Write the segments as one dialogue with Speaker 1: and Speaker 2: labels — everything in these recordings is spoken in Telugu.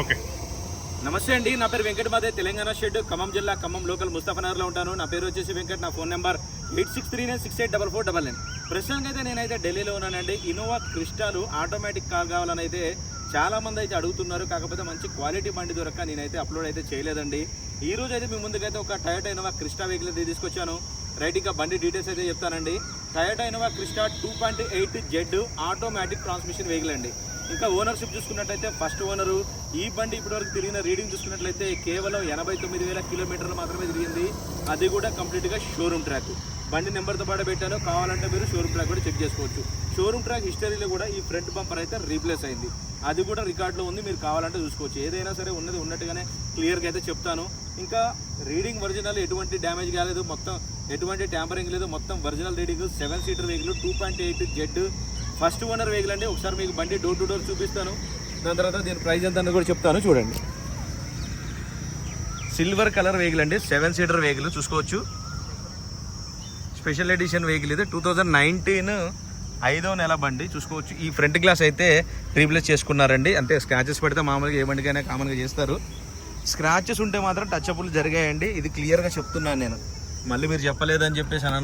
Speaker 1: ఓకే.
Speaker 2: నమస్తే అండి నా పేరు వెంకటమాదే తెలంగాణ షెడ్ ఖమ్మం జిల్లా ఖమ్మం లోకల్ ముస్తాఫనగర్లో ఉంటాను. నా పేరు వచ్చేసి వెంకట్ నా phone number eight six three nine six eight double four double nine ప్రస్తుతానికి అయితే నేనైతే ఢిల్లీలో ఉన్నానండి. ఇన్నోవా క్రిస్టాలు ఆటోమేటిక్ కార్ కావాలని అయితే చాలా మంది అయితే అడుగుతున్నారు. కాకపోతే మంచి క్వాలిటీ బండి దొరక్క నేనైతే అప్లోడ్ అయితే చేయలేదండి. ఈ రోజు అయితే మీ ముందుకైతే ఒక టయోటా ఇన్నోవా క్రిస్టా వెహికల్ అయితే తీసుకొచ్చాను. రైట్ ఇంకా బండి డీటెయిల్స్ అయితే చెప్తానండి. Toyota Innova Crysta two point eight Z automatic transmission vehicle అండి. ఇంకా ఓనర్షిప్ చూసుకున్నట్లయితే ఫస్ట్ ఓనరు ఈ బండి ఇప్పటివరకు తిరిగిన రీడింగ్ చూసుకున్నట్లయితే కేవలం ఎనభై తొమ్మిది వేల కిలోమీటర్లు మాత్రమే తిరిగింది. అది కూడా కంప్లీట్గా షోరూమ్ ట్రాక్ బండి నెంబర్తో పాటు పెట్టాను. కావాలంటే మీరు షోరూమ్ ట్రాక్ కూడా చెక్ చేసుకోవచ్చు. షోరూమ్ ట్రాక్ హిస్టరీలో కూడా ఈ ఫ్రంట్ బంపర్ అయితే రీప్లేస్ అయింది. అది కూడా రికార్డులో ఉంది. మీరు కావాలంటే చూసుకోవచ్చు. ఏదైనా సరే ఉన్నది ఉన్నట్టుగానే క్లియర్గా అయితే చెప్తాను. ఇంకా రీడింగ్ ఒరిజినల్ ఎటువంటి డ్యామేజ్ కాలేదు. మొత్తం ఎటువంటి ట్యాంపరింగ్ లేదు. మొత్తం original reading seven seater vehicle two point eight Z first owner vehicle అండి. ఒకసారి మీకు బండి డోర్ టు డోర్ చూపిస్తాను. దాని తర్వాత దీని ప్రైస్ ఎంత కూడా చెప్తాను. చూడండి. సిల్వర్ కలర్ వెహికల్ అండి. సెవెన్ సీటర్ వెహికల్ చూసుకోవచ్చు. స్పెషల్ ఎడిషన్ వెహికల్ ఇది. టూ థౌజండ్ నైన్టీన్ ఐదో నెల బండి చూసుకోవచ్చు. ఈ ఫ్రంట్ గ్లాస్ అయితే రీప్లేస్ చేసుకున్నారండి. అంటే స్క్రాచెస్ పెడితే మామూలుగా ఏ బండికైనా కామన్గా చేస్తారు. స్క్రాచెస్ ఉంటే మాత్రం టచ్ అప్లు జరిగాయండి. ఇది క్లియర్గా చెప్తున్నాను నేను. మళ్ళీ మీరు చెప్పలేదని చెప్పేసి అని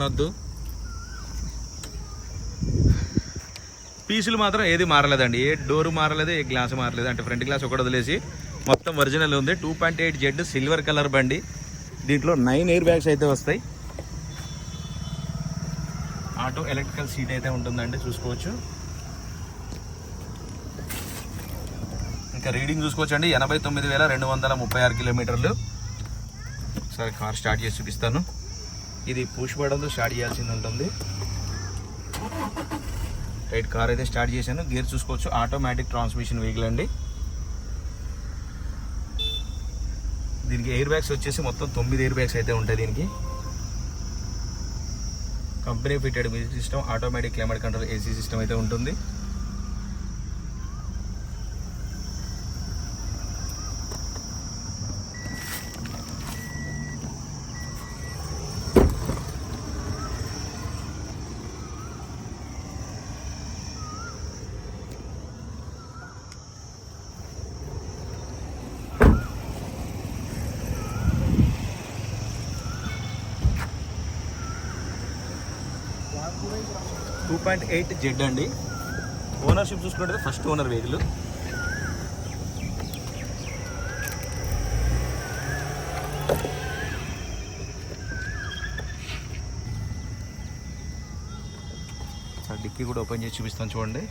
Speaker 2: పీసులు మాత్రం ఏది మారలేదండి. ఏ డోర్ మారలేదు ఏ గ్లాస్ మారలేదు. అంటే ఫ్రంట్ గ్లాస్ ఒకటి వదిలేసి మొత్తం ఒరిజినల్ ఉంది. Two point eight Z silver colour బండి. దీంట్లో నైన్ ఎయిర్ బ్యాగ్స్ అయితే వస్తాయి. ఆటో ఎలక్ట్రికల్ సీట్ అయితే ఉంటుందండి చూసుకోవచ్చు. ఇంకా రీడింగ్ చూసుకోవచ్చు అండి ఎనభై తొమ్మిది వేల రెండు వందల ముప్పై ఆరు కిలోమీటర్లు. సరే కార్ స్టార్ట్ చేసి చూపిస్తాను. ఇది పుష్ స్టార్ట్ చేయాల్సింది ఉంటుంది. రైట్ కార్ అయితే స్టార్ట్ చేశాను. గేర్ చూసుకోవచ్చు. ఆటోమేటిక్ ట్రాన్స్మిషన్ వెహికల్ అండి. దీనికి ఎయిర్ బ్యాగ్స్ వచ్చేసి మొత్తం తొమ్మిది ఎయిర్ బ్యాగ్స్ అయితే ఉంటాయి దీనికి. Company fitted music system automatic climate control AC system అయితే ఉంటుంది. టూ పాయింట్ ఎయిట్ జెడ్ అండి. ఓనర్షిప్ చూసుకుంటే first owner vehicle sir dicky కూడా ఓపెన్ చేసి చూపిస్తాను చూడండి.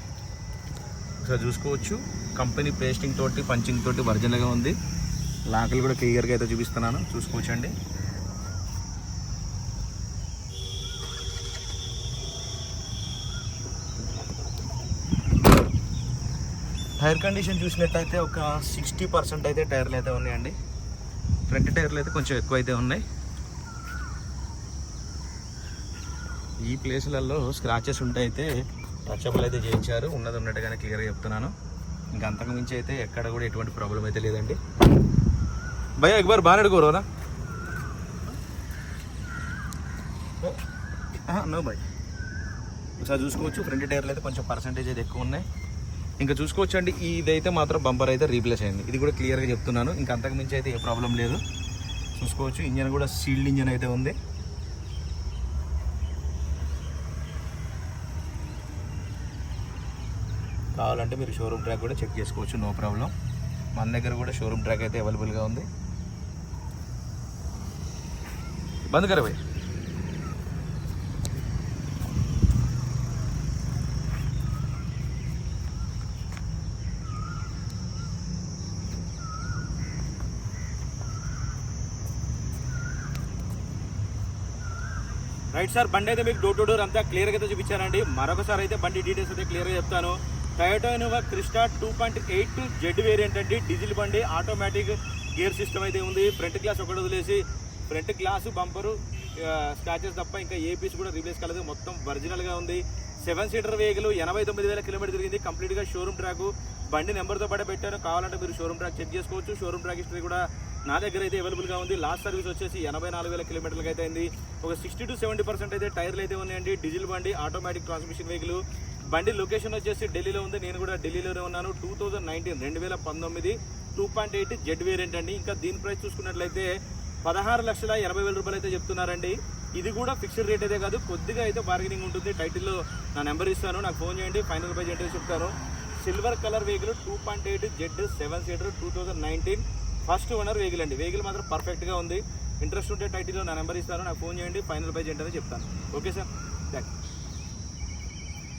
Speaker 2: ఒకసారి చూసుకోవచ్చు. కంపెనీ పేస్టింగ్ తోటి పంచింగ్ తోటి వర్జన్గా ఉంది. లాకలు కూడా క్లియర్గా అయితే చూపిస్తున్నాను. చూసుకోవచ్చు టైర్ కండిషన్ చూసినట్టయితే ఒక సిక్స్టీ పర్సెంట్ అయితే టైర్లు అయితే ఉన్నాయండి. ఫ్రంట్ టైర్లు అయితే కొంచెం ఎక్కువ అయితే ఉన్నాయి. ఈ ప్లేసులలో స్క్రాచెస్ ఉంటే అయితే టచ్అప్లు అయితే చేయించారు. ఉన్నది ఉన్నట్టుగానే క్లియర్గా చెప్తున్నాను. ఇంకా అంతకు మించి అయితే ఎక్కడ కూడా ఎటువంటి ప్రాబ్లం అయితే లేదండి. భయ ఎక్బార్ బాగా అడుగురా నో భయ్. ఒకసారి చూసుకోవచ్చు. ఫ్రంట్ టైర్లు అయితే కొంచెం పర్సంటేజ్ అయితే ఎక్కువ ఉన్నాయి. ఇంకా చూసుకోవచ్చు అండి ఇదైతే మాత్రం బంపర్ అయితే రీప్లేస్ అయింది. ఇది కూడా క్లియర్గా చెప్తున్నాను. ఇంకా అంతకుమించి అయితే ఏ ప్రాబ్లం లేదు. చూసుకోవచ్చు. ఇంజన్ కూడా సీల్డ్ ఇంజన్ అయితే ఉంది. కావాలంటే మీరు షోరూమ్ ట్రాక్ కూడా చెక్ చేసుకోవచ్చు. నో ప్రాబ్లం మన దగ్గర కూడా షోరూమ్ ట్రాక్ అయితే అవైలబుల్గా ఉంది. బంద్ కరే రైట్ సార్ బండి అయితే మీకు డోర్ టు డోర్ అంతా క్లియర్గా అయితే చూపించానండి. మరొకసారి అయితే బండి డీటెయిల్స్ అయితే క్లియర్గా చెప్తాను. Toyota Innova Crysta two point eight Z variant అండి. డీజిల్ బండి ఆటోమేటిక్ గేర్ సిస్టమ్ అయితే ఉంది. ఫ్రంట్ గ్లాస్ ఒకటి వదిలేసి ఫ్రంట్ గ్లాసు బంపరు స్క్రాచెస్ తప్ప ఇంకా ఏ పీస్ కూడా రీప్లేస్ కాలేదు. మొత్తం ఒరిజినల్గా ఉంది. సెవెన్ సీటర్ వెహికల్ ఎనభై తొమ్మిది వేల కిలోమీటర్ తిరిగింది. కంప్లీట్గా షోరూమ్ ట్రాక్ బండి నెంబర్తో పాటు పెట్టాను. కావాలంటే మీరు షోరూమ్ ట్రాక్ చెక్ చేసుకోవచ్చు. షోరూమ్ ట్రాక్ హిస్టరీ కూడా నా దగ్గర అయితే అవైలబుల్గా ఉంది. లాస్ట్ సర్వీస్ వచ్చేసి ఎనభై నాలుగు వేల కిలోమీటర్లకి అయితే అయింది. ఒక సిక్స్టీ టు సెవెంటీ పర్సెంట్ అయితే టైర్లు అయితే ఉన్నాయండి. డీజిల్ బండి ఆటోమేటిక్ ట్రాన్స్మిషన్ వెహికల్ బండి లొకేషన్ వచ్చేసి ఢిల్లీలో ఉంది. నేను కూడా ఢిల్లీలోనే ఉన్నాను. టూ థౌజండ్ నైన్టీన్ రెండు వేల పంతొమ్మిది two point eight Z variant అండి. ఇంకా దీని ప్రైస్ చూసుకున్నట్లయితే పదహారు లక్షల ఎనభై వేల రూపాయలు అయితే చెప్తున్నారండి. ఇది కూడా ఫిక్స్డ్ రేట్ అయితే కాదు. కొద్దిగా అయితే బార్గెనింగ్ ఉంటుంది. టైటిల్లో నా నెంబర్ ఇస్తాను. నాకు ఫోన్ చేయండి. ఫైనల్ ప్రైజ్ ఏంటో చెప్తాను. Silver colour vehicle two point eight Z seven seater two thousand nineteen first owner vehicle అండి. వెహికల్ మాత్రం పర్ఫెక్ట్గా ఉంది. ఇంట్రెస్ట్ ఉంటే టైటిల్లో నా నెంబర్ ఇస్తాను. నాకు ఫోన్ చేయండి. ఫైనల్ ప్రైజ్ అని చెప్తాను. Okay sir thank you